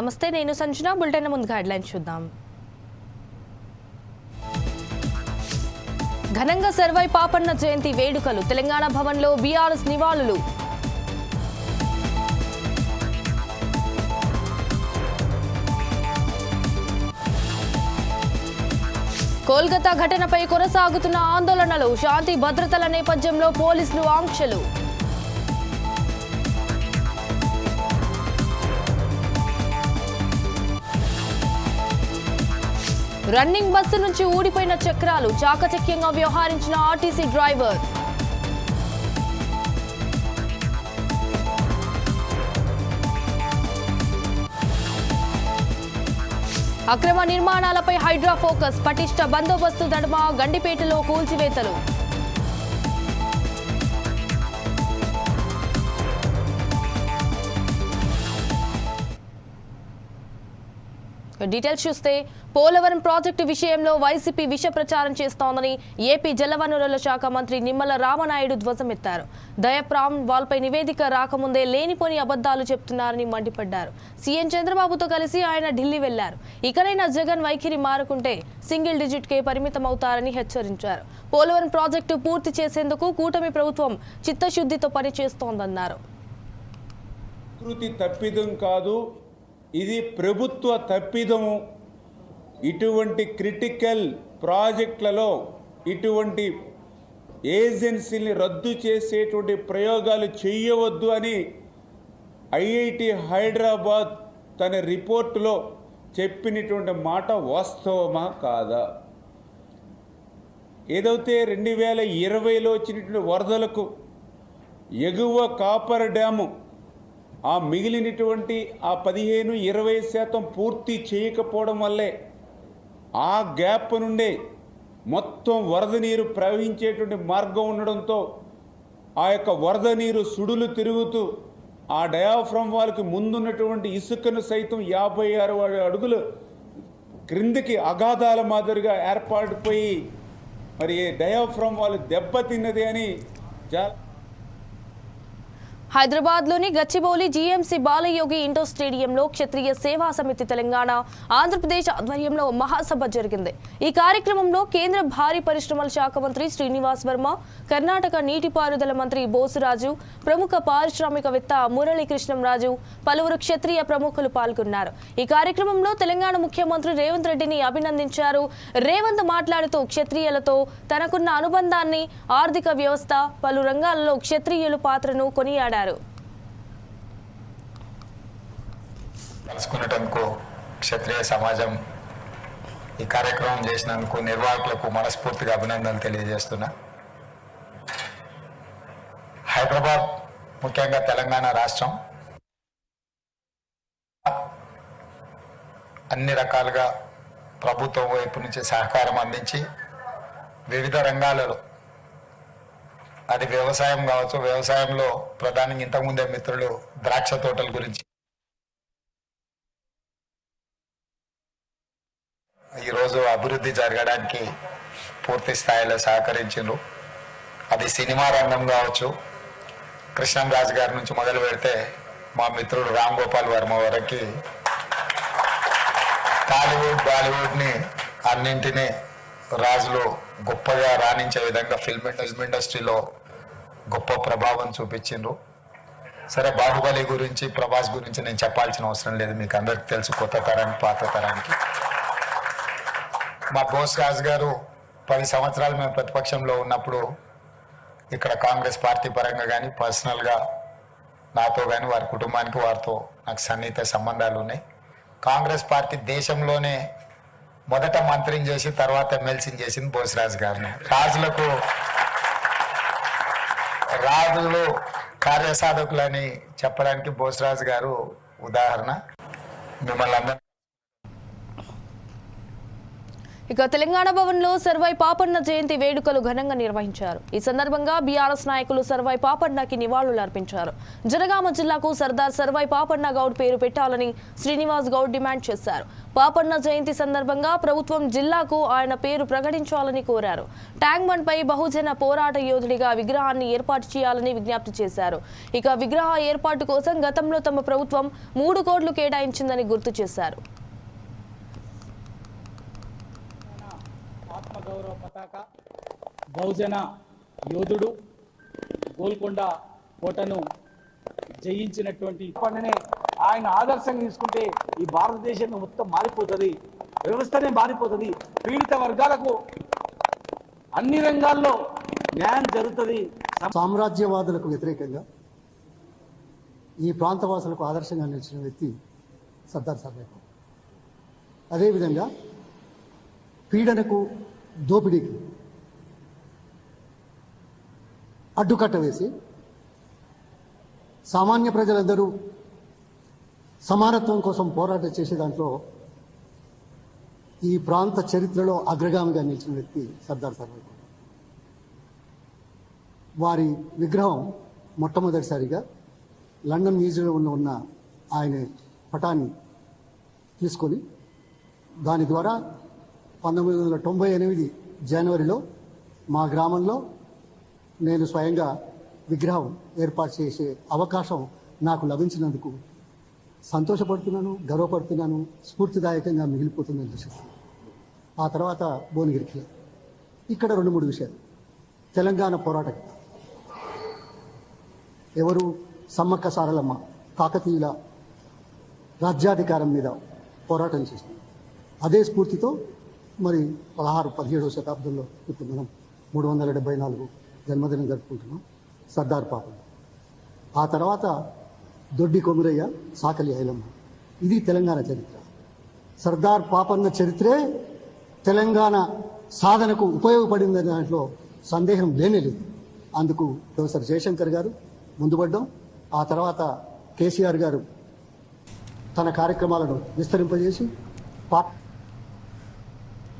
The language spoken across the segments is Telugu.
నమస్తే నేను సంజన. బులెటిన్ ముందుగా హెడ్లైన్ చూద్దాం. ఘనంగా సర్వై పాపన్న జయంతి వేడుకలు. తెలంగాణ భవన్లో బీఆర్ఎస్ నివాళులు. కోల్కతా ఘటనపై కొనసాగుతున్న ఆందోళనలు. శాంతి భద్రతల నేపథ్యంలో పోలీసులు ఆంక్షలు. రన్నింగ్ బస్సు నుంచి ఊడిపోయిన చక్రాలు చాకచక్యంగా వ్యవహరించిన ఆర్టీసీ డ్రైవర్. అక్రమ నిర్మాణాలపై హైడ్రా ఫోకస్ పటిష్ట బందోబస్తు నడుమ గండిపేటలో కూల్చివేతలు. డీటెయిల్స్ చూస్తే పోలవరం ప్రాజెక్టు విషయంలో వైసీపీ విష ప్రచారం చేస్తోందని ఏపీ జలవనరుల శాఖ మంత్రి నిమ్మల రామనాయుడు ధ్వజమెత్తారు. దయప్రామ్ వాల్పై నివేదిక రాకముందే లేనిపోని అబద్ధాలు చెప్తున్నారని మండిపడ్డారు. సీఎం చంద్రబాబుతో కలిసి ఆయన ఢిల్లీ వెళ్ళారు. ఇకనైనా జగన్ వైఖరి మారుకుంటే సింగిల్ డిజిట్కే పరిమితమవుతారని పరిమితం అవుతారని హెచ్చరించారు. పోలవరం ప్రాజెక్టు పూర్తి చేసేందుకు కూటమి ప్రభుత్వం చిత్తశుద్ధితో పనిచేస్తోందన్నారు. తప్పిదం కాదు ఇది ప్రభుత్వ తప్పిదము. ఇటువంటి క్రిటికల్ ప్రాజెక్టులలో ఇటువంటి ఏజెన్సీని రద్దు చేసేటువంటి ప్రయోగాలు చేయవద్దు అని ఐఐటి హైదరాబాద్ తన రిపోర్టులో చెప్పినటువంటి మాట వాస్తవమా కాదా? ఏదైతే రెండు వేల ఇరవైలో వచ్చినటువంటి వరదలకు ఎగువ కాపర్ డ్యాము ఆ మిగిలినటువంటి ఆ పదిహేను ఇరవై శాతం పూర్తి చేయకపోవడం వల్లే ఆ గ్యాప్ నుండే మొత్తం వరద నీరు ప్రవహించేటువంటి మార్గం ఉండడంతో ఆ యొక్క వరద నీరు సుడులు తిరుగుతూ ఆ డయాఫ్రమ్ వాళ్ళకి ముందున్నటువంటి ఇసుకను సైతం యాభై ఆరు అడుగులు క్రిందికి అగాధాల మాదిరిగా ఏర్పాటుపోయి మరి డయాఫ్రమ్ వాళ్ళు దెబ్బతిన్నది అని జా హైదరాబాద్లోని గచ్చిబౌలి జీఎంసీ బాలయోగి ఇండోర్ స్టేడియంలో క్షత్రియ సేవా సమితి తెలంగాణ ఆంధ్రప్రదేశ్ ఆధ్వర్యంలో మహాసభ జరిగింది. ఈ కార్యక్రమంలో కేంద్ర భారీ పరిశ్రమల శాఖ మంత్రి శ్రీనివాస్ వర్మ కర్ణాటక నీటిపారుదల మంత్రి బోసురాజు ప్రముఖ పారిశ్రామికవేత్త మురళీకృష్ణంరాజు పలువురు క్షత్రియ ప్రముఖులు పాల్గొన్నారు. ఈ కార్యక్రమంలో తెలంగాణ ముఖ్యమంత్రి రేవంత్ రెడ్డిని అభినందించారు. రేవంత్ మాట్లాడుతూ క్షత్రియులతో తనకున్న అనుబంధాన్ని ఆర్థిక వ్యవస్థ పలు రంగాల్లో క్షత్రియుల పాత్రను కొనియాడారు. కలుసుకునేటందుకు క్షత్రియ సమాజం ఈ కార్యక్రమం చేసినందుకు నిర్వాహకులకు మనస్ఫూర్తిగా అభినందనలు తెలియజేస్తున్నా. హైదరాబాద్ ముఖ్యంగా తెలంగాణ రాష్ట్రం అన్ని రకాలుగా ప్రభుత్వం వైపు నుంచి సహకారం అందించి వివిధ రంగాలలో అది వ్యవసాయం కావచ్చు వ్యవసాయంలో ప్రధానంగా ఇంతకుముందే మిత్రులు ద్రాక్ష తోటల గురించి. ఈరోజు అభివృద్ధి జరగడానికి పూర్తి స్థాయిలో సహకరించిండ్రు. అది సినిమా రంగం కావచ్చు. కృష్ణంరాజు గారి నుంచి మొదలు పెడితే మా మిత్రుడు రామ్ గోపాల్ వర్మ వరకు టాలీవుడ్ బాలీవుడ్ని అన్నింటినీ రాజులు గొప్పగా రాణించే విధంగా ఫిల్మ్ ఫిల్మ్ ఇండస్ట్రీలో గొప్ప ప్రభావం చూపించిండ్రు. సరే బాహుబలి గురించి ప్రభాస్ గురించి నేను చెప్పాల్సిన అవసరం లేదు. మీకు అందరికి తెలుసు కొత్త తరానికి పాత తరానికి. మా బోస్ రాజ్ గారు పది సంవత్సరాలు మేము ప్రతిపక్షంలో ఉన్నప్పుడు ఇక్కడ కాంగ్రెస్ పార్టీ పరంగా కానీ పర్సనల్గా నాతో కానీ వారి కుటుంబానికి వారితో నాకు సన్నిహిత సంబంధాలు ఉన్నాయి. కాంగ్రెస్ పార్టీ దేశంలోనే మొదట మంత్రిని చేసి తర్వాత ఎమ్మెల్సీని చేసింది బోసరాజు గారిని. రాజులకు రాజులు కార్యసాధకులని చెప్పడానికి బోసరాజు గారు ఉదాహరణ. మిమ్మల్ని అందరూ ఇక తెలంగాణ భవన్లో సర్వై పాపన్న జయంతి వేడుకలు ఘనంగా నిర్వహించారు. ఈ సందర్భంగా బీఆర్ఎస్ నాయకులు సర్వై పాపన్నకి నివాళులు అర్పించారు. జనగామ జిల్లాకు సర్దార్ సర్వై పాపన్న గౌడ్ పేరు పెట్టాలని శ్రీనివాస్ గౌడ్ డిమాండ్ చేశారు. పాపన్న జయంతి సందర్భంగా ప్రభుత్వం జిల్లాకు ఆయన పేరు ప్రకటించాలని కోరారు. ట్యాంక్ బండ్ పై బహుజన పోరాట యోధుడిగా విగ్రహాన్ని ఏర్పాటు చేయాలని విజ్ఞప్తి చేశారు. ఇక విగ్రహ ఏర్పాటు కోసం గతంలో తమ ప్రభుత్వం మూడు కోట్లు కేటాయించిందని గుర్తు చేశారు. గౌరవ పతాక బహుజన యోధుడు గోల్కొండ కోటను జయించినటువంటి పండునే ఆయన ఆదర్శంగా తీసుకుంటే ఈ భారతదేశం మొత్తం మారిపోతుంది వ్యవస్థనే మారిపోతుంది పీడిత వర్గాలకు అన్ని రంగాల్లో న్యాయం జరుగుతుంది. సామ్రాజ్యవాదులకు వ్యతిరేకంగా ఈ ప్రాంతవాసులకు ఆదర్శంగా నిలిచిన వ్యక్తి సర్దార్ సర్వే అదేవిధంగా పీడనకు దోపిడీకి. అడ్డుకట్ట వేసి సామాన్య ప్రజలందరూ సమానత్వం కోసం పోరాటం చేసే దాంట్లో ఈ ప్రాంత చరిత్రలో అగ్రగామిగా నిలిచిన వ్యక్తి సర్దార్ సర్వే వారి విగ్రహం మొట్టమొదటిసారిగా లండన్ మ్యూజియంలో ఉన్న ఆయన పటాన్ని తీసుకొని దాని ద్వారా పంతొమ్మిది వందల తొంభై ఎనిమిది జనవరిలో మా గ్రామంలో నేను స్వయంగా విగ్రహం ఏర్పాటు చేసే అవకాశం నాకు లభించినందుకు సంతోషపడుతున్నాను గర్వపడుతున్నాను స్ఫూర్తిదాయకంగా మిగిలిపోతుందని చూసి ఆ తర్వాత భువనగిరికి ఇక్కడ రెండు మూడు విషయాలు. తెలంగాణ పోరాటం ఎవరు సమ్మక్క సారలమ్మ కాకతీయుల రాజ్యాధికారం మీద పోరాటం చేసింది. అదే స్ఫూర్తితో మరి పదహారు పదిహేడవ శతాబ్దంలో ఇప్పుడు మనం మూడు వందల డెబ్బై నాలుగు జన్మదినం జరుపుకుంటున్నాం సర్దార్ పాపం. ఆ తర్వాత దొడ్డి కొమురయ్య సాకలి ఐలమ్మ. ఇది తెలంగాణ చరిత్ర. సర్దార్ పాపన్న చరిత్రే తెలంగాణ సాధనకు ఉపయోగపడిందనే దాంట్లో సందేహం లేనే లేదు. అందుకు ప్రొఫెసర్ జయశంకర్ గారు ముందుపడ్డం. ఆ తర్వాత కేసీఆర్ గారు తన కార్యక్రమాలను విస్తరింపజేసి పా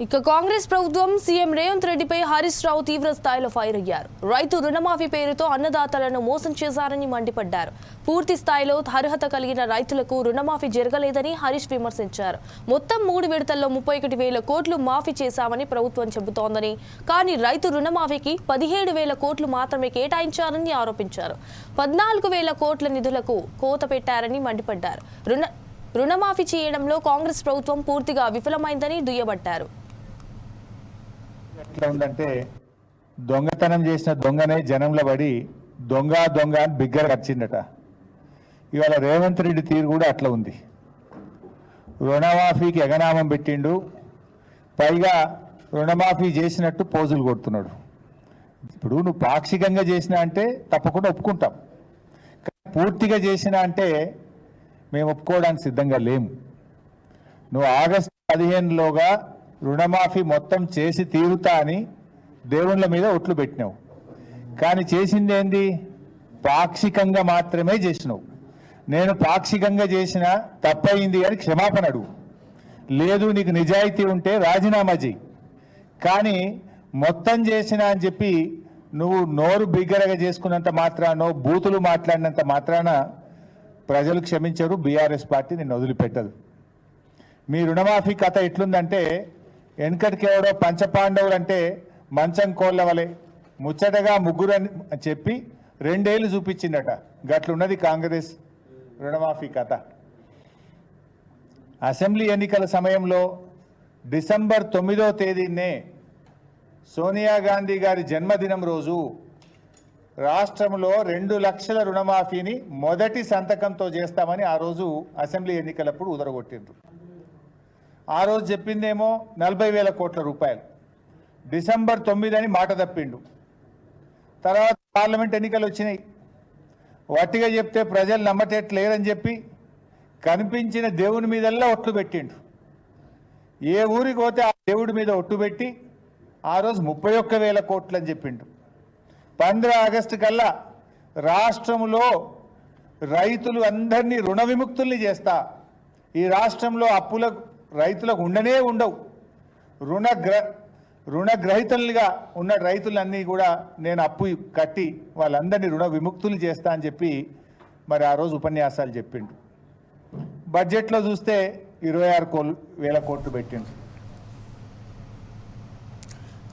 ఇక కాంగ్రెస్ ప్రభుత్వం సీఎం రేవంత్ రెడ్డిపై హరీష్ రావు తీవ్ర స్థాయిలో ఫైర్ అయ్యారు. రైతు రుణమాఫీ పేరుతో అన్నదాతలను మోసం చేశారని మండిపడ్డారు. పూర్తి స్థాయిలో అర్హత కలిగిన రైతులకు రుణమాఫీ జరగలేదని హరీష్ విమర్శించారు. మొత్తం మూడు విడతల్లో ముప్పై ఒకటి వేల కోట్లు మాఫీ చేశామని ప్రభుత్వం చెబుతోందని కానీ రైతు రుణమాఫీకి పదిహేడు వేల కోట్లు మాత్రమే కేటాయించారని ఆరోపించారు. పద్నాలుగు వేల కోట్ల నిధులకు కోత పెట్టారని మండిపడ్డారు. రుణ రుణమాఫీ చేయడంలో కాంగ్రెస్ ప్రభుత్వం పూర్తిగా విఫలమైందని దుయ్యబట్టారు. ఎట్లా ఉందంటే దొంగతనం చేసిన దొంగనే జనంలో పడి దొంగ దొంగ అని బిగ్గర వచ్చిందట ఇవాళ రేవంత్ రెడ్డి తీరు కూడా అట్లా ఉంది. రుణమాఫీకి ఎగనామం పెట్టిండు పైగా రుణమాఫీ చేసినట్టు పోజులు కొడుతున్నాడు. ఇప్పుడు నువ్వు పాక్షికంగా చేసినా అంటే తప్పకుండా ఒప్పుకుంటాం. కానీ పూర్తిగా చేసినా అంటే మేము ఒప్పుకోవడానికి సిద్ధంగా లేము. నువ్వు ఆగస్టు పదిహేనులోగా రుణమాఫీ మొత్తం చేసి తీరుతా అని దేవుళ్ళ మీద ఒట్లు పెట్టినావు. కానీ చేసింది ఏంది? పాక్షికంగా మాత్రమే చేసినావు. నేను పాక్షికంగా చేసిన తప్పయింది అని క్షమాపణ అడుగు. లేదు నీకు నిజాయితీ ఉంటే రాజీనామా చేయి కానీ మొత్తం చేసిన అని చెప్పి నువ్వు నోరు బిగ్గరగా చేసుకున్నంత మాత్రానో బూతులు మాట్లాడినంత మాత్రాన ప్రజలు క్షమించరు బీఆర్ఎస్ పార్టీ నిన్ను వదిలిపెట్టదు. మీ రుణమాఫీ కథ ఎట్లుందంటే వెనకటికి ఎవడో పంచపాండవులు అంటే మంచం కోళ్ళ వలె. ముచ్చటగా ముగ్గురు అని చెప్పి రెండేళ్ళు చూపించిందట గట్లున్నది కాంగ్రెస్. రుణమాఫీ కథ. అసెంబ్లీ ఎన్నికల సమయంలో డిసెంబర్ తొమ్మిదో తేదీనే సోనియా గాంధీ గారి జన్మదినం రోజు రాష్ట్రంలో రెండు లక్షల రుణమాఫీని మొదటి సంతకంతో చేస్తామని ఆ రోజు అసెంబ్లీ ఎన్నికలప్పుడు ఉదరగొట్టిండ్రు ఆ రోజు చెప్పిందేమో నలభై వేల కోట్ల రూపాయలు. డిసెంబర్ తొమ్మిది అని మాట తప్పిండు. తర్వాత పార్లమెంట్ ఎన్నికలు వచ్చినాయి. వట్టిగా చెప్తే ప్రజలు నమ్మటట్లేరని చెప్పి కనిపించిన దేవుని మీదల్లా ఒట్లు పెట్టిండు. ఏ ఊరికి పోతే ఆ దేవుడి మీద ఒట్టు పెట్టి ఆ రోజు ముప్పై ఒక్క వేల కోట్లు అని చెప్పిండు. పంద్ర ఆగస్టు కల్లా రాష్ట్రంలో రైతులు అందరినీ రుణ విముక్తుల్ని చేస్తా. ఈ రాష్ట్రంలో అప్పులకు రైతులకు ఉండనే ఉండవు. రుణగ్ర రుణగ్రహీతలుగా ఉన్న రైతులన్నీ కూడా నేను అప్పు కట్టి వాళ్ళందరినీ రుణ విముక్తులు చేస్తా అని చెప్పి మరి ఆ రోజు ఉపన్యాసాలు చెప్పిండు బడ్జెట్లో చూస్తే ఇరవై ఆరు కోల్ వేల కోట్లు పెట్టిండు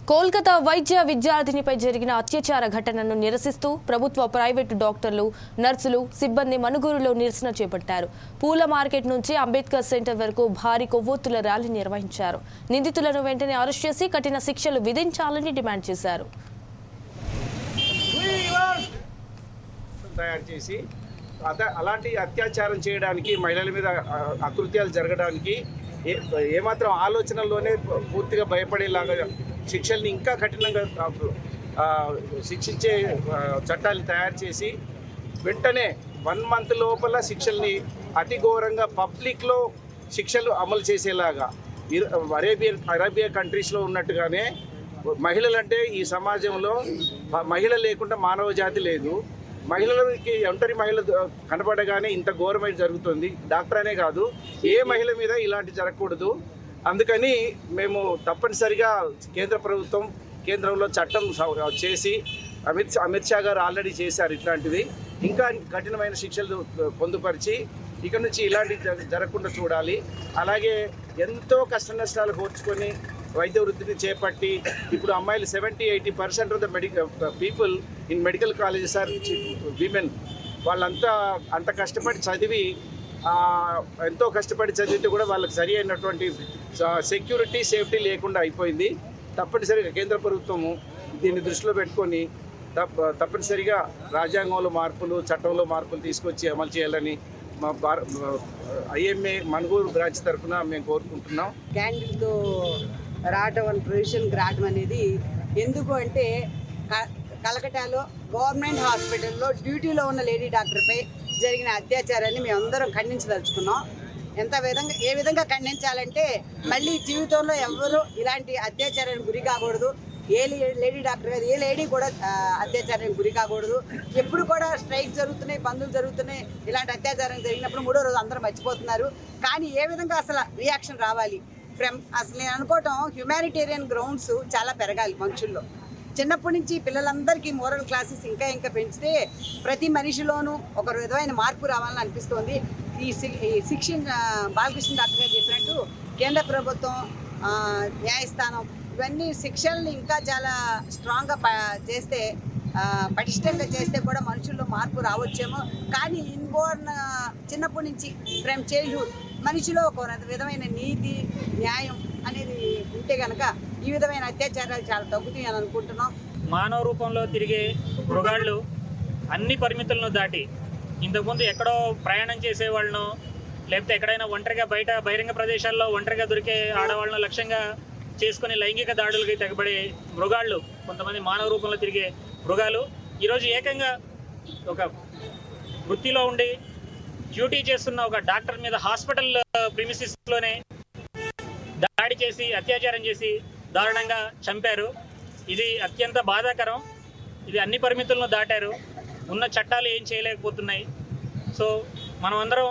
కోల్కతా వైద్య విద్యార్థినిపై జరిగిన అత్యాచార ఘటనను నిరసిస్తూ ప్రభుత్వ ప్రైవేటు డాక్టర్లు నర్సులు సిబ్బంది మనుగూరులో నిరసన చేపట్టారు. పూల మార్కెట్ నుంచి అంబేద్కర్ సెంటర్ వరకు భారీ కొవ్వొత్తుల ర్యాలీ నిర్వహించారు. నిందితులను వెంటనే అరెస్ట్ చేసి కఠిన శిక్షలు విధించాలని డిమాండ్ చేశారు. తయారు చేసి అలాంటి అత్యాచారం చేయడానికి మహిళల మీద అకృత్యాలు జరగడానికి ఏ ఏమాత్రం ఆలోచనలోనే పూర్తిగా భయపడేలాగా శిక్షల్ని ఇంకా కఠినంగా శిక్షించే చట్టాలు తయారు చేసి వెంటనే వన్ మంత్ లోపల శిక్షల్ని అతి ఘోరంగా పబ్లిక్లో శిక్షలు అమలు చేసేలాగా అరేబియా అరేబియా కంట్రీస్లో ఉన్నట్టుగానే మహిళలంటే ఈ సమాజంలో మహిళ లేకుండా మానవ జాతి లేదు. మహిళలకి ఒంటరి మహిళ కనపడగానే ఇంత ఘోరమైన జరుగుతుంది. డాక్టర్ అనే కాదు ఏ మహిళ మీద ఇలాంటి జరగకూడదు. అందుకని మేము తప్పనిసరిగా కేంద్ర ప్రభుత్వం కేంద్రంలో చట్టం చేసి అమిత్ షా- అమిత్ షా గారు ఆల్రెడీ చేశారు ఇట్లాంటిది. ఇంకా కఠినమైన శిక్షలు పొందుపరిచి ఇక నుంచి ఇలాంటి జ- జరగకుండా చూడాలి. అలాగే ఎంతో కష్ట నష్టాలు కోర్చుకొని వైద్య వృత్తిని చేపట్టి ఇప్పుడు అమ్మాయిలు seventy eighty percent of the medical people in medical colleges are women వాళ్ళంతా అంత కష్టపడి చదివి ఎంతో కష్టపడి చదివితే కూడా వాళ్ళకి సరి అయినటువంటి సెక్యూరిటీ సేఫ్టీ లేకుండా అయిపోయింది. తప్పనిసరిగా కేంద్ర ప్రభుత్వము దీన్ని దృష్టిలో పెట్టుకొని తప్ప తప్పనిసరిగా రాజ్యాంగంలో మార్పులు చట్టంలో మార్పులు తీసుకొచ్చి అమలు చేయాలని మా భార ఐఎంఏ మణుగూరు బ్రాంచ్ తరఫున మేము కోరుకుంటున్నాం. క్యాండిల్తో రావటం అనే ప్రొవిజన్కి రావడం అనేది ఎందుకు అంటే క- కలకటాలో గవర్నమెంట్ హాస్పిటల్లో డ్యూటీలో ఉన్న లేడీ డాక్టర్పై జరిగిన అత్యాచారాన్ని మేమందరం ఖండించదలుచుకున్నాం. ఎంత విధంగా ఏ విధంగా ఖండించాలంటే మళ్ళీ జీవితంలో ఎవరు ఇలాంటి అత్యాచారానికి గురి కాకూడదు. ఏ లే- లేడీ డాక్టర్ కాదు ఏ లేడీ కూడా అత్యాచారానికి గురి కాకూడదు. ఎప్పుడు కూడా స్ట్రైక్ జరుగుతున్నాయి బంధులు జరుగుతున్నాయి ఇలాంటి అత్యాచారం జరిగినప్పుడు మూడో రోజు అందరూ మర్చిపోతున్నారు. కానీ ఏ విధంగా అసలు రియాక్షన్ రావాలి? ఫ్రమ్ అసలు నేను అనుకోవటం హ్యుమానిటేరియన్ గ్రౌండ్స్ చాలా పెరగాలి మనుషుల్లో. చిన్నప్పటి నుంచి పిల్లలందరికీ మోరల్ క్లాసెస్ ఇంకా ఇంకా పెంచితే ప్రతి మనిషిలోనూ ఒక విధమైన మార్పు రావాలని అనిపిస్తోంది. ఈ ఈ శిక్షణ బాలకృష్ణ డాక్టర్ గారు చెప్పినట్టు కేంద్ర ప్రభుత్వం న్యాయస్థానం ఇవన్నీ శిక్షల్ని ఇంకా చాలా స్ట్రాంగ్గా ప చేస్తే పటిష్టంగా చేస్తే కూడా మనుషుల్లో మార్పు రావచ్చేమో. కానీ ఇన్బోర్న్ చిన్నప్పటి నుంచి ఫ్రమ్ చైల్డ్హుడ్ మనిషిలో ఒక విధమైన నీతి న్యాయం అనేది ఉంటే కనుక ఈ విధమైన అత్యాచారాలు చాలా తగ్గుతాయి అని అనుకుంటున్నాం. మానవ రూపంలో తిరిగే మృగాళ్ళు అన్ని పరిమితులను దాటి ఇంతకుముందు ఎక్కడో ప్రయాణం చేసే వాళ్ళను లేకపోతే ఎక్కడైనా ఒంటరిగా బయట బహిరంగ ప్రదేశాల్లో ఒంటరిగా దొరికే ఆడవాళ్ళను లక్ష్యంగా చేసుకుని లైంగిక దాడులకి తెగబడే మృగాళ్ళు కొంతమంది మానవ రూపంలో తిరిగే మృగాలు ఈరోజు ఏకంగా ఒక వృత్తిలో ఉండి డ్యూటీ చేస్తున్న ఒక డాక్టర్ మీద హాస్పిటల్ ప్రిమిసిస్లోనే దాడి చేసి అత్యాచారం చేసి దారుణంగా చంపారు. ఇది అత్యంత బాధాకరం. ఇది అన్ని పరిమితులను దాటారు. ఉన్న చట్టాలు ఏం చేయలేకపోతున్నాయి. సో మనం అందరం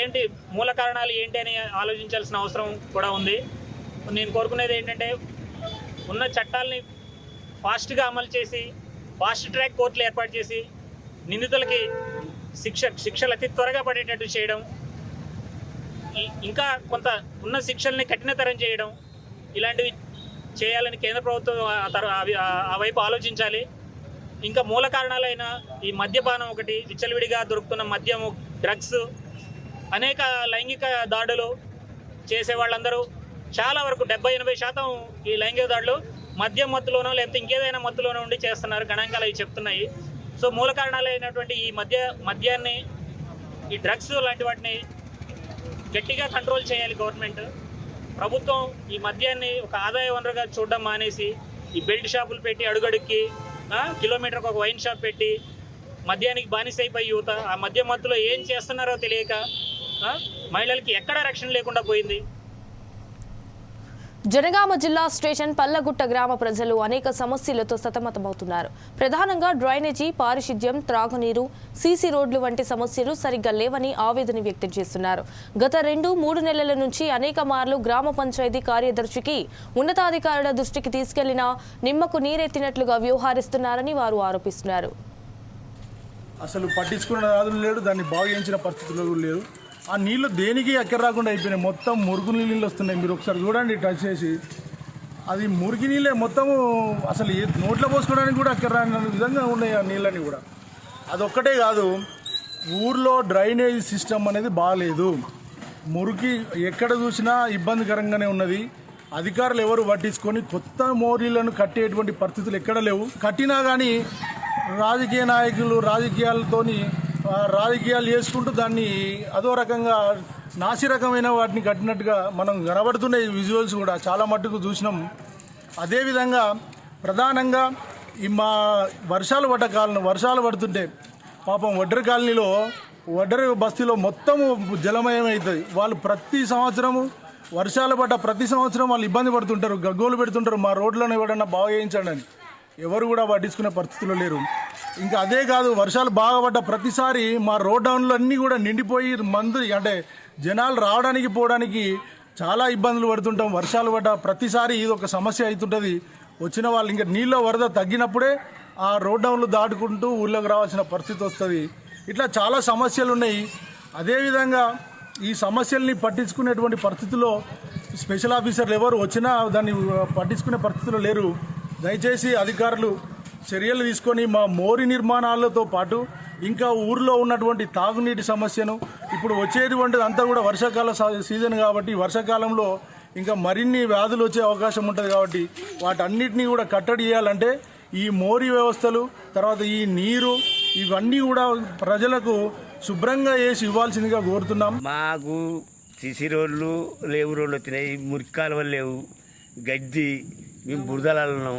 ఏంటి మూల కారణాలు ఏంటి అని ఆలోచించాల్సిన అవసరం కూడా ఉంది. నేను కోరుకునేది ఏంటంటే ఉన్న చట్టాలని ఫాస్ట్గా అమలు చేసి ఫాస్ట్ ట్రాక్ కోర్టులు ఏర్పాటు చేసి నిందితులకి శిక్ష శిక్షలు అతి త్వరగా పడేటట్టు చేయడం ఇంకా కొంత ఉన్న శిక్షల్ని కఠినతరం చేయడం ఇలాంటివి చేయాలని కేంద్ర ప్రభుత్వం అవి- ఆ- ఆ వైపు ఆలోచించాలి. ఇంకా మూల కారణాలైన ఈ మద్యపానం ఒకటి విచ్చలవిడిగా దొరుకుతున్న మద్యము డ్రగ్స్ అనేక లైంగిక దాడులు చేసే వాళ్ళందరూ చాలా వరకు డెబ్బై ఎనభై శాతం ఈ లైంగిక దాడులు మద్యం మత్తులోనో లేకపోతే ఇంకేదైనా మత్తులోనో ఉండి చేస్తున్నారు గణాంకాలు అవి చెప్తున్నాయి. సో మూల కారణాలు అయినటువంటి ఈ మద్య మద్యాన్ని ఈ డ్రగ్స్ లాంటి వాటిని గట్టిగా కంట్రోల్ చేయాలి గవర్నమెంట్ ప్రభుత్వం ఈ మద్యాన్ని ఒక ఆదాయ వనరుగా చూడడం మానేసి ఈ బెల్ట్ షాపులు పెట్టి అడుగడుక్కి కిలోమీటర్కి ఒక వైన్ షాప్ పెట్టి మద్యానికి బానిసైపోయి యువత ఆ మద్య మత్తులో ఏం చేస్తున్నారో తెలియక మహిళలకి ఎక్కడ రక్షణ లేకుండా పోయింది. జనగామ జిల్లా స్టేషన్ పల్లగుట్ట గ్రామ ప్రజలు అనేక సమస్యలతో సతమతమవుతున్నారు. ప్రధానంగా డ్రైనేజీ పారిశుద్ధ్యం త్రాగునీరు సీసీ రోడ్లు వంటి సమస్యలు సరిగ్గా లేవని ఆవేదన వ్యక్తం చేస్తున్నారు. గత రెండు మూడు నెలల నుంచి అనేక మార్లు గ్రామ పంచాయతీ కార్యదర్శికి ఉన్నతాధికారుల దృష్టికి తీసుకెళ్ళినా నిమ్మకు నీరెత్తినట్లుగా వ్యవహరిస్తున్నారని వారు ఆరోపిస్తున్నారు. అసలు పట్టించుకున్న లేడు దాన్ని బాగు చేయించిన పరిస్థితులు లేవు ఆ నీళ్ళు దేనికి ఎక్కడ రాకుండా అయిపోయినాయి. మొత్తం మురుగు నీళ్ళు వస్తున్నాయి. మీరు ఒకసారి చూడండి టచ్ చేసి. అది మురికి నీళ్ళే మొత్తము అసలు నోట్లో పోసుకోవడానికి కూడా అక్కడ రాని విధంగా ఉన్నాయి ఆ నీళ్ళని కూడా. అదొక్కటే కాదు ఊర్లో డ్రైనేజ్ సిస్టమ్ అనేది బాగాలేదు మురికి ఎక్కడ చూసినా ఇబ్బందికరంగానే ఉన్నది. అధికారులు ఎవరు పట్టించుకొని కొత్త మోరీలను కట్టేటువంటి పరిస్థితులు ఎక్కడ లేవు. కట్టినా కానీ రాజకీయ నాయకులు రాజకీయాలతోని రాజకీయాలు చేసుకుంటూ దాన్ని అదో రకంగా నాసి రకమైన వాటిని కట్టినట్టుగా మనం కనబడుతున్నాయి ఈ విజువల్స్ కూడా చాలా మట్టుకు చూసినాం. అదేవిధంగా ప్రధానంగా ఈ మా వర్షాలు పడ్డ కాలం వర్షాలు పడుతుంటే పాపం వడ్డర కాలనీలో వడ్డర బస్తీలో మొత్తము జలమయం అవుతుంది వాళ్ళు ప్రతి సంవత్సరము వర్షాలు పడ్డ ప్రతి సంవత్సరం వాళ్ళు ఇబ్బంది పడుతుంటారు గగ్గోలు పెడుతుంటారు మా రోడ్లను ఎవడన్నా బాగా చేయించండి అని. ఎవరు కూడా పట్టించుకునే పరిస్థితిలో లేరు. ఇంకా అదే కాదు వర్షాలు బాగా పడ్డ ప్రతిసారి మా రోడ్ డౌన్లు అన్నీ కూడా నిండిపోయి మందు అంటే జనాలు రావడానికి పోవడానికి చాలా ఇబ్బందులు పడుతుంటాం. వర్షాలు పడ్డ ప్రతిసారి ఇది ఒక సమస్య అవుతుంటుంది. వచ్చిన వాళ్ళు ఇంకా నీళ్ళ వరద తగ్గినప్పుడే ఆ రోడ్ డౌన్లు దాటుకుంటూ ఊళ్ళోకి రావాల్సిన పరిస్థితి వస్తుంది. ఇట్లా చాలా సమస్యలు ఉన్నాయి. అదేవిధంగా ఈ సమస్యల్ని పట్టించుకునేటువంటి పరిస్థితుల్లో స్పెషల్ ఆఫీసర్లు ఎవరు వచ్చినా దాన్ని పట్టించుకునే పరిస్థితిలో లేరు. దయచేసి అధికారులు చర్యలు తీసుకొని మా మోరి నిర్మాణాలతో పాటు ఇంకా ఊర్లో ఉన్నటువంటి తాగునీటి సమస్యను ఇప్పుడు వచ్చేటువంటిది అంతా కూడా వర్షాకాల సీజన్ కాబట్టి వర్షాకాలంలో ఇంకా మరిన్ని వ్యాధులు వచ్చే అవకాశం ఉంటుంది కాబట్టి వాటన్నిటినీ కూడా కట్టడి చేయాలంటే ఈ మోరి వ్యవస్థలు తర్వాత ఈ నీరు ఇవన్నీ కూడా ప్రజలకు శుభ్రంగా వేసి ఇవ్వాల్సిందిగా కోరుతున్నాం. మాకు సిసి రోడ్లు లేవు రోడ్లు వచ్చినాయి మురికి కాలువలు లేవు గడ్డి మేము బురదలు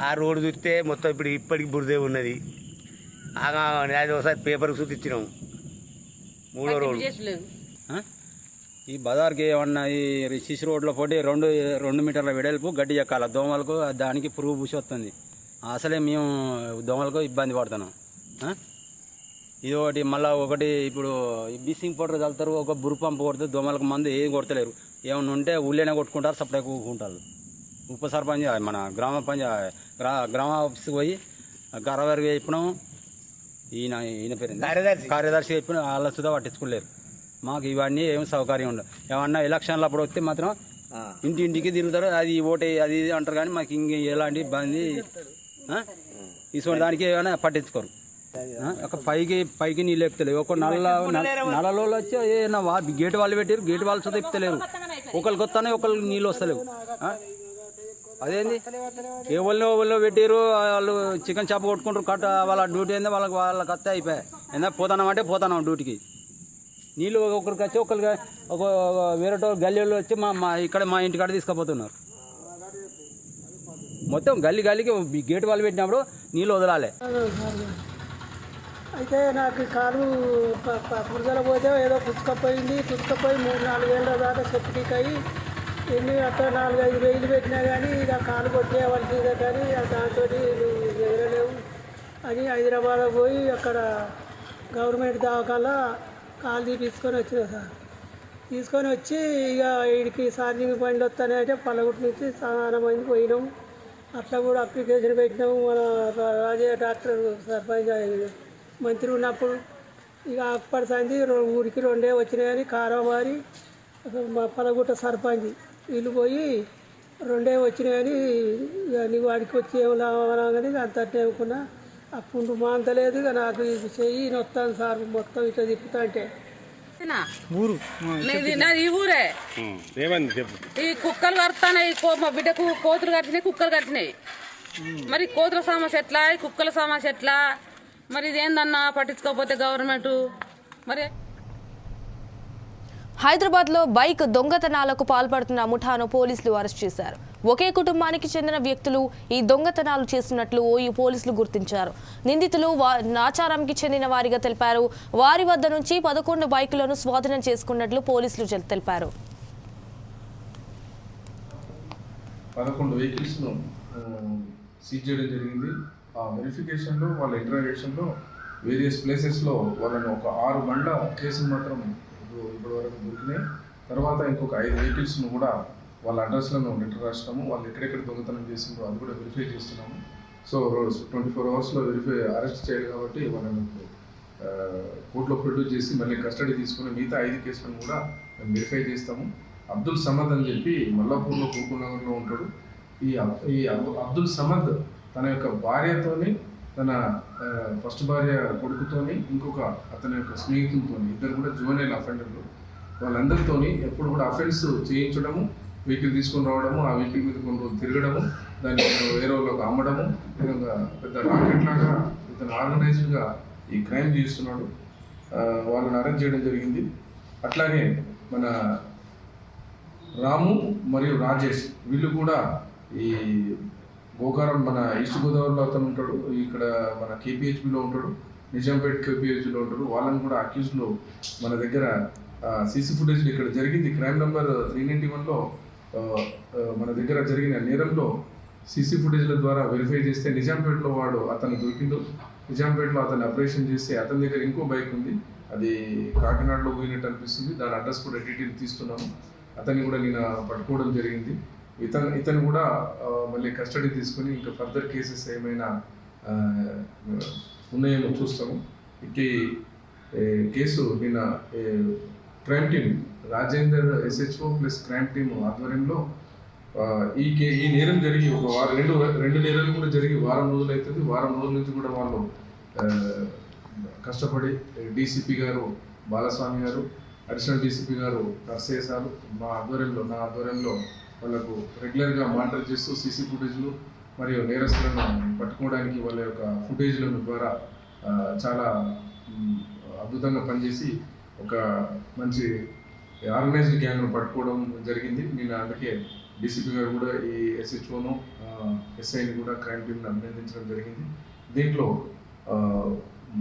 ఆ రోడ్డు చూస్తే మొత్తం ఇప్పుడు ఇప్పటికి బురదే ఉన్నది. ఆగా అది ఒకసారి పేపర్ చూపించినాం. మూడో రోడ్డు ఈ బజార్కి ఏమన్నా ఈ సిసి రోడ్ల పోటీ రెండు రెండు మీటర్ల వెడల్పు గడ్డి ఎక్కాల దోమలకు దానికి పురుగు పూసి వస్తుంది. అసలే మేము దోమలకు ఇబ్బంది పడుతున్నాం. ఆ? ఇది ఒకటి మళ్ళీ ఒకటి ఇప్పుడు ఈ బ్లీచింగ్ పౌడర్ చల్లుతారు ఒక బురు పంపు కొడితే దోమలకు మందు ఏం కొడతలేరు. ఏమన్నా ఉంటే ఊళ్ళోనే కొట్టుకుంటారు సప్లై కూకుంటారు ఉప సర్పంచ్ మన గ్రామ పంచ గ్రా గ్రామ ఆఫీస్కి పోయి గరవారికి చెప్పినాం ఈయన ఈయన పేరు? కార్యదర్శి. చెప్పిన వాళ్ళ సుధా పట్టించుకోలేరు మాకు ఇవన్నీ ఏం సౌకర్యం ఉండదు ఏమన్నా ఎలక్షన్లు అప్పుడు వస్తే మాత్రం ఇంటి ఇంటికి తిరుగుతారు అది ఓటే అది ఇది అంటారు కానీ మాకు ఇంక ఎలాంటి ఇబ్బంది? ఇటువంటి దానికి ఏమైనా పట్టించుకోరు? ఒక పైకి పైకి నీళ్ళు ఎక్కుతలేవు ఒక నల్ల నల్లలో వచ్చి గేట్ వాళ్ళు పెట్టారు గేట్ వాళ్ళు సుధా ఎక్కుతలేరు ఒకరికి వస్తానే ఒకరికి నీళ్ళు వస్తలేవు? అదేంది? ఏ వాళ్ళు వాళ్ళు పెట్టారు వాళ్ళు చికెన్ చేప కొట్టుకుంటారు కట్ట వాళ్ళ డ్యూటీ ఏందో వాళ్ళకి వాళ్ళకి వస్తే అయిపోయాయి. ఏందా పోతానం అంటే పోతానం డ్యూటీకి. నీళ్ళు ఒకరికి వచ్చి ఒకరికి ఒక వేరే గల్లీలో వచ్చి మా మా ఇక్కడ మా ఇంటికాడ తీసుకుపోతున్నారు. మొత్తం గల్లీ గల్లీకి గేట్ వాళ్ళు పెట్టినప్పుడు నీళ్ళు వదలాలి. అయితే నాకు కాలు పురుగల పోతే ఏదో పుచ్చుకపోయింది పుచ్చుకపోయి మూడు నాలుగేళ్ళ దాకా సెప్టిక్ అయ్యి ఎన్ని అట్లా నాలుగు ఐదు వేలు పెట్టినా కానీ ఇక కాలు కొట్టేయవలసిందే కానీ దాంతో ఎగరలేవు అని హైదరాబాద్ పోయి అక్కడ గవర్నమెంట్ దావకల్లా కాలు తీపించుకొని వచ్చినా సార్. తీసుకొని వచ్చి ఇక వీడికి ఛార్జింగ్ పాయింట్లు వస్తానంటే పల్లగుట్టు నుంచి చాలా మంది పోయినాం. అట్లా కూడా అప్లికేషన్ పెట్టినాము మన రా- రాజయ్య డాక్టర్ సర్పంచ్ మంత్రి ఉన్నప్పుడు. ఇక అప్పటి సంది ఊరికి రెండే వచ్చినాయని కారవారి మా పలగుట్ట సర్పంచ్ వీళ్ళు పోయి రెండే వచ్చినాయని ఇక నీ వాడికి వచ్చి ఏం లావనగానే అంతటే అనుకున్నా. ఆ పుండు మాంతలేదు ఇక నాకు ఇది చెయ్యి నొత్తాను సార్ మొత్తం ఇట్లా తిప్పుతా అంటే. ఊరు? ఈ ఊరే. ఏమంది చెప్పు. ఈ కుక్కలు కడతాయి మా బిడ్డకు కోతులు కట్టినాయి కుక్కలు కట్టినాయి. మరి కోతుల సమస్య ఎట్లా? ఈ కుక్కల సమస్య ఎట్లా? మరి ఇదేందన్నా పట్టించుకోకపోతే గవర్నమెంట్? మరి హైదరాబాద్లో బైక్ దొంగతనాలకు పాల్పడుతున్న ముఠాను పోలీసులు అరెస్ట్ చేశారు. ఒకే కుటుంబానికి చెందిన వ్యక్తులు ఈ దొంగతనాలు చేస్తున్నట్లు ఈ పోలీసులు గుర్తించారు. నిందితులు వా- నాచారంకి చెందిన వారిగా తెలిపారు. వారి వద్ద నుంచి పదకొండు బైకులను స్వాధీనం చేసుకున్నట్లు పోలీసులు తెలిపారు. పదకొండు వెహికల్స్ను సీజ్ చేయడం జరిగింది. ఆ వెరిఫికేషన్లో వాళ్ళ ఇంటరాగేషన్లో వేరియస్ ప్లేసెస్లో వాళ్ళని ఒక ఆరు బండ్ల కేసులు మాత్రం ఇప్పటి వరకు దొరికినాయి. తర్వాత ఇంకొక ఐదు వెహికల్స్ను కూడా వాళ్ళ అడ్రస్లను లెటర్ రాసినాము. వాళ్ళు ఎక్కడెక్కడ దొంగతనం చేసిండ్రో అది కూడా వెరిఫై చేస్తున్నాము. సో ట్వంటీ ఫోర్ అవర్స్లో వెరిఫై అరెస్ట్ చేయాలి కాబట్టి వాళ్ళని కోర్టులో ప్రొడ్యూస్ చేసి మళ్ళీ కస్టడీ తీసుకుని మిగతా ఐదు కేసులను కూడా మేము వెరిఫై చేస్తాము. అబ్దుల్ సమద్ అని చెప్పి మల్లాపూర్లో కూకునగర్లో ఉంటాడు. ఈ అబ్- ఈ అబ్- అబ్దుల్ సమద్ తన యొక్క భార్యతోని తన ఫస్ట్ భార్య కొడుకుతోని ఇంకొక అతని యొక్క స్నేహితులతోని ఇద్దరు కూడా జువనైల్ అఫెండర్లు వాళ్ళందరితోని ఎప్పుడు కూడా అఫెన్స్ చేయించడము వెహికల్ తీసుకొని రావడము ఆ వెహికల్ మీద కొన్ని రోజులు తిరగడము దాన్ని వేరే వాళ్ళకి అమ్మడము విధంగా పెద్ద రాకెట్ లాగా ఇతను ఆర్గనైజ్డ్గా ఈ క్రైమ్ చేస్తున్నాడు వాళ్ళని అరెస్ట్ చేయడం జరిగింది. అట్లాగే మన రాము మరియు రాజేష్ వీళ్ళు కూడా ఈ గోకారం మన ఈస్ట్ గోదావరిలో అతను ఉంటాడు. ఇక్కడ మన కేపీహెచ్బిలో ఉంటాడు. నిజాంపేట్ కేపీహెచ్బిలో ఉంటాడు. వాళ్ళని కూడా అక్యూజ్లో మన దగ్గర సీసీ ఫుటేజ్ ఇక్కడ జరిగింది. క్రైమ్ నెంబర్ త్రీ నైంటీ వన్లో మన దగ్గర జరిగిన నేరంలో సీసీ ఫుటేజ్ల ద్వారా వెరిఫై చేస్తే నిజాంపేటలో వాడు అతను దొరికిండు. నిజాంపేటలో అతను ఆపరేషన్ చేస్తే అతని దగ్గర ఇంకో బైక్ ఉంది. అది కాకినాడలో పోయినట్టు అనిపిస్తుంది. దాని అడ్రస్ కూడా డీటెయిల్ తీసుకున్నాము అతన్ని కూడా నేను పట్టుకోవడం జరిగింది. ఇతను ఇతను కూడా మళ్ళీ కస్టడీ తీసుకుని ఇంకా ఫర్దర్ కేసెస్ ఏమైనా ఉన్నాయేమో చూస్తాము. ఇట్టి కేసు నిన్న crime team Rajender SHO plus crime team ఆధ్వర్యంలో ఈ కే ఈ నేరం జరిగి ఒక వారం రెండు రెండు నేరాలు కూడా జరిగి వారం రోజులు అవుతుంది వారం రోజుల నుంచి కూడా వాళ్ళు కష్టపడి డీసీపీ గారు బాలస్వామి గారు అడిషనల్ డీసీపీ గారు నర్సేశారు మా ఆధ్వర్యంలో నా ఆధ్వర్యంలో వాళ్ళకు రెగ్యులర్గా మానిటర్ చేస్తూ సీసీ ఫుటేజ్లు మరియు నేరస్తులను పట్టుకోవడానికి వాళ్ళ యొక్క ఫుటేజ్లను ద్వారా చాలా అద్భుతంగా పనిచేసి ఒక మంచి ఆర్గనైజ్డ్ గ్యాంగ్ను పట్టుకోవడం జరిగింది. నేను అందుకే డీసీపీ గారు కూడా ఈ ఎస్హెచ్ఓను ఎస్ఐని కూడా క్రైమ్ టీమ్ని అభినందించడం జరిగింది. దీంట్లో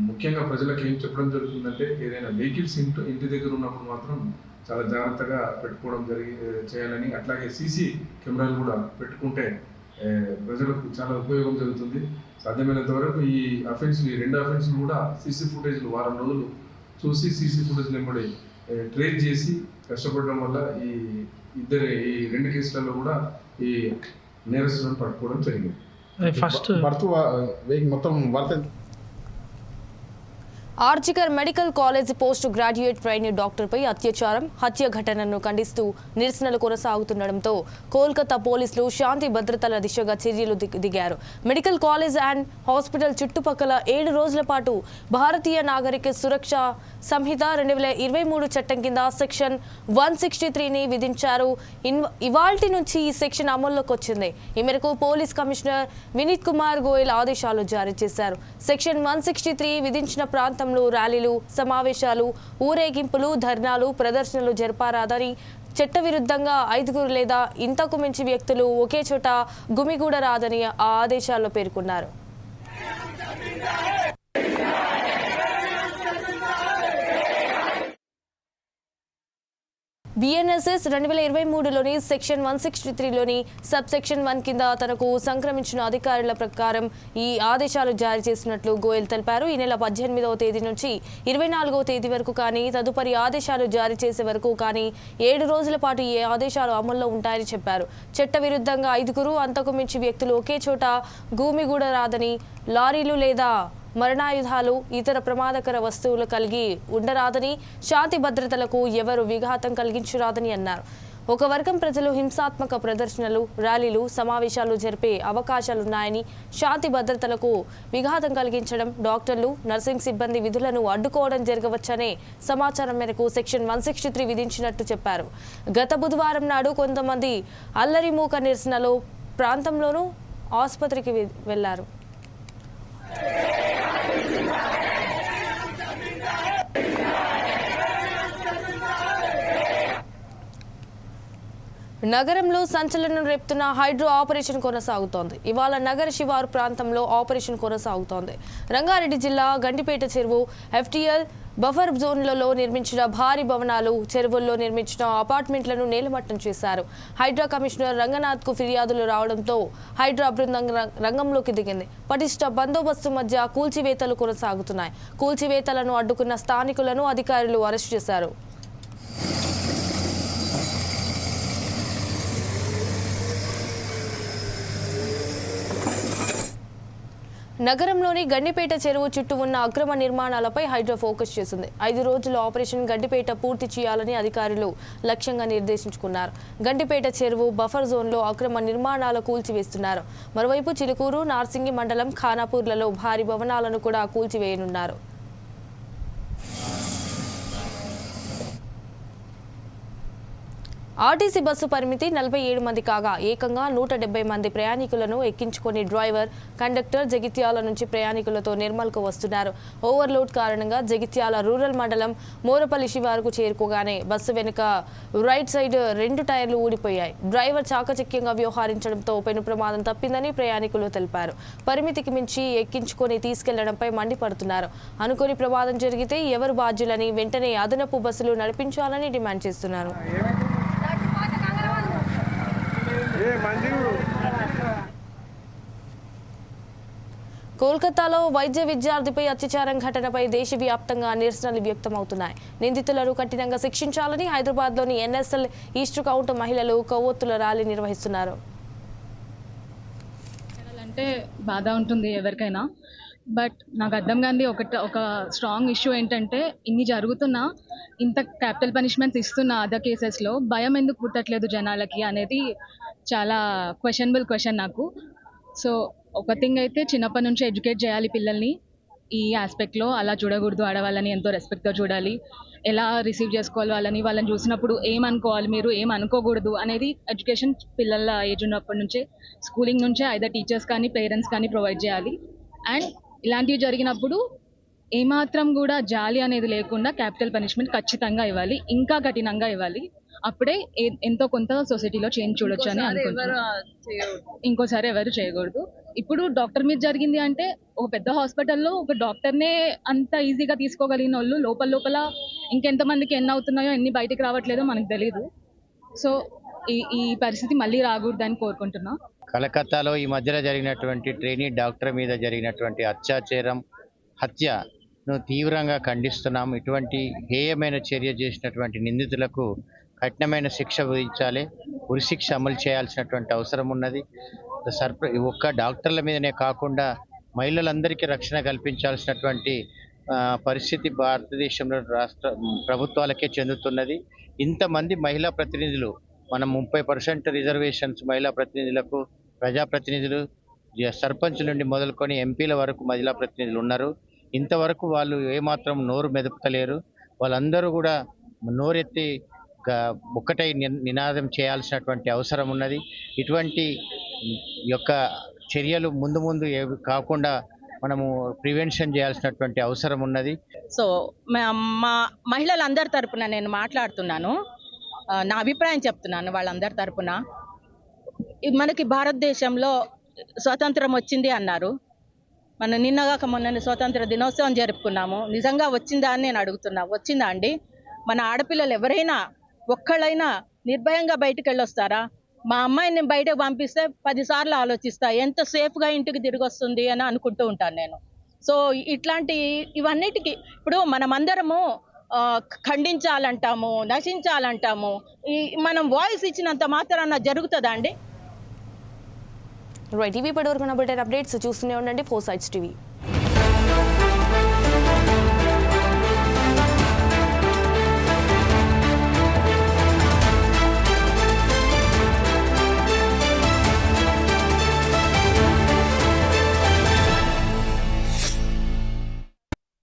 ముఖ్యంగా ప్రజలకు ఏం చెప్పడం జరుగుతుందంటే ఏదైనా వెహికల్స్ ఇంటి ఇంటి దగ్గర ఉన్నప్పుడు మాత్రం చాలా జాగ్రత్తగా పెట్టుకోవడం జరిగి చేయాలని అట్లాగే సీసీ కెమెరాలు కూడా పెట్టుకుంటే ప్రజలకు చాలా ఉపయోగం జరుగుతుంది. సాధ్యమైనంత వరకు ఈ అఫెన్స్ ఈ రెండు అఫెన్స్లు కూడా సీసీ ఫుటేజ్లు వారం రోజులు చూసి సీసీ ఫుటేజ్లు వెంబడి ట్రేస్ చేసి కష్టపడడం వల్ల ఈ ఇద్దరు ఈ రెండు కేసులలో కూడా ఈ నేరస్తులను పట్టుకోవడం జరిగింది. ఫస్ట్ భర్త మొత్తం భర్త RG Kar medical college post graduate trainee డాక్టర్పై అత్యాచారం హత్య ఘటనను ఖండిస్తూ నిరసనలు కొనసాగుతుండటంతో కోల్కతా పోలీసులు శాంతి భద్రతల దిశగా చర్యలు దిగారు. మెడికల్ కాలేజ్ అండ్ హాస్పిటల్ చుట్టుపక్కల ఏడు రోజుల పాటు భారతీయ నాగరిక సురక్ష సంహిత రెండు వేల ఇరవై మూడు చట్టం కింద సెక్షన్ వన్ సిక్స్టీ త్రీని విధించారు. ఇన్- ఇవాల్టి నుంచి ఈ సెక్షన్ అమల్లోకి వచ్చింది. ఈ మేరకు పోలీస్ కమిషనర్ వినీత్ కుమార్ గోయల్ ఆదేశాలు జారీ చేశారు. సెక్షన్ వన్ సిక్స్టీ త్రీ విధించిన ప్రాంతం ప్రాంతంలో ర్యాలీలు సమావేశాలు ఊరేగింపులు ధర్నాలు ప్రదర్శనలు జరపారాదని చట్టవిరుద్ధంగా ఐదుగురు లేదా ఇంతకు మించి వ్యక్తులు ఒకే చోట గుమిగూడరాదని ఆ ఆదేశాల్లో పేర్కొన్నారు. బిఎన్ఎస్ఎస్ రెండు వేల ఇరవై మూడులోని సెక్షన్ వన్ సిక్స్టీ త్రీలోని సబ్ సెక్షన్ వన్ కింద తనకు సంక్రమించిన అధికారుల ప్రకారం ఈ ఆదేశాలు జారీ చేసినట్లు గోయల్ తెలిపారు. ఈ నెల పద్దెనిమిదవ తేదీ నుంచి ఇరవై నాలుగవ తేదీ వరకు కానీ తదుపరి ఆదేశాలు జారీ చేసే వరకు కానీ ఏడు రోజుల పాటు ఈ ఆదేశాలు అమల్లో ఉంటాయని చెప్పారు. చట్టవిరుద్ధంగా ఐదుగురు అంతకు మించి వ్యక్తులు ఒకే చోట గూమిగూడ రాదని లారీలు లేదా మరణాయుధాలు ఇతర ప్రమాదకర వస్తువులు కలిగి ఉండరాదని శాంతి భద్రతలకు ఎవరు విఘాతం కలిగించరాదని అన్నారు. ఒక వర్గం ప్రజలు హింసాత్మక ప్రదర్శనలు ర్యాలీలు సమావేశాలు జరిపే అవకాశాలున్నాయని శాంతి భద్రతలకు విఘాతం కలిగించడం డాక్టర్లు నర్సింగ్ సిబ్బంది విధులను అడ్డుకోవడం జరగవచ్చనే సమాచారం మేరకు సెక్షన్ వన్ సిక్స్టీ త్రీ విధించినట్టు చెప్పారు. గత బుధవారం నాడు కొంతమంది అల్లరి మూక నిరసనలో ప్రాంతంలోనూ ఆసుపత్రికి వెళ్ళారు. నగరంలో సంచలనం రేపుతున్న హైడ్రో ఆపరేషన్ కొనసాగుతోంది. ఇవాళ నగర శివారు ప్రాంతంలో ఆపరేషన్ కొనసాగుతోంది. రంగారెడ్డి జిల్లా గండిపేట చెరువు ఎఫ్టీఎల్ బఫర్ జోన్లలో నిర్మించిన భారీ భవనాలు చెరువుల్లో నిర్మించిన అపార్ట్మెంట్లను నేలమట్టం చేశారు. హైడ్రా కమిషనర్ రంగనాథ్కు ఫిర్యాదులు రావడంతో హైడ్రా బృందం రంగంలోకి దిగింది. పటిష్ట బందోబస్తు మధ్య కూల్చివేతలు కొనసాగుతున్నాయి. కూల్చివేతలను అడ్డుకున్న స్థానికులను అధికారులు అరెస్ట్ చేశారు. నగరంలోని గండిపేట చెరువు చుట్టూ ఉన్న అక్రమ నిర్మాణాలపై హైడ్రో ఫోకస్ చేసింది. ఐదు రోజుల ఆపరేషన్ గండిపేట పూర్తి చేయాలని అధికారులు లక్ష్యంగా నిర్దేశించుకున్నారు. గండిపేట చెరువు బఫర్ జోన్లో అక్రమ నిర్మాణాలు కూల్చివేస్తున్నారు. మరోవైపు చిలుకూరు నార్సింగి మండలం ఖానాపూర్లలో భారీ భవనాలను కూడా కూల్చివేయనున్నారు. ఆర్టీసీ బస్సు పరిమితి నలభై ఏడు మంది కాగా ఏకంగా నూట డెబ్బై మంది ప్రయాణికులను ఎక్కించుకొని డ్రైవర్ కండక్టర్ జగిత్యాల నుంచి ప్రయాణికులతో నిర్మల్కు వస్తున్నారు. ఓవర్లోడ్ కారణంగా జగిత్యాల రూరల్ మండలం మోరపల్లి శివారుకు చేరుకోగానే బస్సు వెనుక రైట్ సైడ్ రెండు టైర్లు ఊడిపోయాయి. డ్రైవర్ చాకచక్యంగా వ్యవహరించడంతో పెను ప్రమాదం తప్పిందని ప్రయాణికులు తెలిపారు. పరిమితికి మించి ఎక్కించుకొని తీసుకెళ్ళడంపై మండిపడుతున్నారు. అనుకోని ప్రమాదం జరిగితే ఎవరు బాధ్యులని వెంటనే అదనపు బస్సులు నడిపించాలని డిమాండ్ చేస్తున్నారు. కోల్కతాలో వైద్య విద్యార్థిపై అత్యాచారం ఘటనపై దేశవ్యాప్తంగా నిరసనలు వ్యక్తమవుతున్నాయి. నిందితులను కఠినంగా శిక్షించాలని హైదరాబాద్లోని ఎన్ఎస్ఎల్ ఈస్ట్ కౌంట్ మహిళలు కొవ్వొత్తుల ర్యాలీ నిర్వహిస్తున్నారు. అంటే బాధ ఉంటుంది ఎవరికైనా. బట్ నాకు అర్థం కాంది ఒకటి ఒక స్ట్రాంగ్ ఇష్యూ ఏంటంటే ఇన్ని జరుగుతున్నా ఇంత క్యాపిటల్ పనిష్మెంట్స్ ఇస్తున్న అదర్ కేసెస్లో భయం ఎందుకు పుట్టట్లేదు జనాలకి అనేది చాలా క్వశ్చనబుల్ క్వశ్చన్ నాకు. సో ఒక థింగ్ అయితే చిన్నప్పటి నుంచి ఎడ్యుకేట్ చేయాలి పిల్లల్ని. ఈ ఆస్పెక్ట్లో అలా చూడకూడదు ఆడవాళ్ళని ఎంతో రెస్పెక్ట్గా చూడాలి. ఎలా రిసీవ్ చేసుకోవాలి వాళ్ళని వాళ్ళని చూసినప్పుడు ఏమనుకోవాలి మీరు ఏం అనుకోకూడదు అనేది ఎడ్యుకేషన్ పిల్లల ఏజ్ ఉన్నప్పటి నుంచే స్కూలింగ్ నుంచే ఐదర్ టీచర్స్ కానీ పేరెంట్స్ కానీ ప్రొవైడ్ చేయాలి. అండ్ ఇలాంటివి జరిగినప్పుడు ఏమాత్రం కూడా జాలి అనేది లేకుండా క్యాపిటల్ పనిష్మెంట్ ఖచ్చితంగా ఇవ్వాలి. ఇంకా కఠినంగా ఇవ్వాలి. అప్పుడే ఎంతో కొంత సొసైటీలో చేంజ్ చూడొచ్చు అని అనుకుంటున్నాను ఇంకోసారి ఎవరు చేయకూడదు. ఇప్పుడు డాక్టర్ మీద జరిగింది అంటే ఒక పెద్ద హాస్పిటల్లో ఒక డాక్టర్నే అంత ఈజీగా తీసుకోగలిగిన వాళ్ళు లోపల లోపల ఇంకెంతమందికి ఎన్ని అవుతున్నాయో ఎన్ని బయటికి రావట్లేదో మనకు తెలియదు సో ఈ ఈ పరిస్థితి మళ్ళీ రాకూడదని కోరుకుంటున్నా. కలకత్తాలో ఈ మధ్యలో జరిగినటువంటి ట్రైనీ డాక్టర్ మీద జరిగినటువంటి అత్యాచారం హత్యను తీవ్రంగా ఖండిస్తున్నాం. ఇటువంటి హేయమైన చర్య చేసినటువంటి నిందితులకు కఠినమైన శిక్ష విధించాలి. ఉరిశిక్ష అమలు చేయాల్సినటువంటి అవసరం ఉన్నది. సర్ప ఒక్క డాక్టర్ల మీదనే కాకుండా మహిళలందరికీ రక్షణ కల్పించాల్సినటువంటి పరిస్థితి భారతదేశంలో రాష్ట్ర ప్రభుత్వాలకే చెందుతున్నది. ఇంతమంది మహిళా ప్రతినిధులు మనం ముప్పై పర్సెంట్ రిజర్వేషన్స్ మహిళా ప్రతినిధులకు ప్రజాప్రతినిధులు జ- సర్పంచ్ నుండి మొదలుకొని ఎంపీల వరకు మహిళా ప్రతినిధులు ఉన్నారు. ఇంతవరకు వాళ్ళు ఏమాత్రం నోరు మెదపలేరు వాళ్ళందరూ కూడా నోరెత్తి ఒక్కటై నినాదం చేయాల్సినటువంటి అవసరం ఉన్నది. ఇటువంటి యొక్క చర్యలు ముందు ముందు ఏవి కాకుండా మనము ప్రివెన్షన్ చేయాల్సినటువంటి అవసరం ఉన్నది. సో మా- మహిళలందరి తరపున నేను మాట్లాడుతున్నాను. నా అభిప్రాయం చెప్తున్నాను వాళ్ళందరి తరపున. మనకి భారతదేశంలో స్వాతంత్రం వచ్చింది అన్నారు. మన నిన్నగాక మొన్న స్వాతంత్ర దినోత్సవం జరుపుకున్నాము. నిజంగా వచ్చిందా అని నేను అడుగుతున్నా. వచ్చిందా అండి? మన ఆడపిల్లలు ఎవరైనా ఒక్కళ్ళైనా నిర్భయంగా బయటకు వెళ్ళొస్తారా మా అమ్మాయిని బయటకు పంపిస్తే పదిసార్లు ఆలోచిస్తా ఎంత సేఫ్గా ఇంటికి తిరిగి వస్తుంది అని అనుకుంటూ ఉంటాను నేను. సో ఇట్లాంటి ఇవన్నిటికీ ఇప్పుడు మనమందరము ఖండించాలంటాము నశించాలంటాము ఈ మనం వాయిస్ ఇచ్చినంత మాత్రాన జరుగుతుందా అండి? రైట్ టీవీ ఇప్పటివరకు నా అప్డేట్స్ చూస్తూనే ఉండండి ఫోర్ సైట్స్ టీవీ.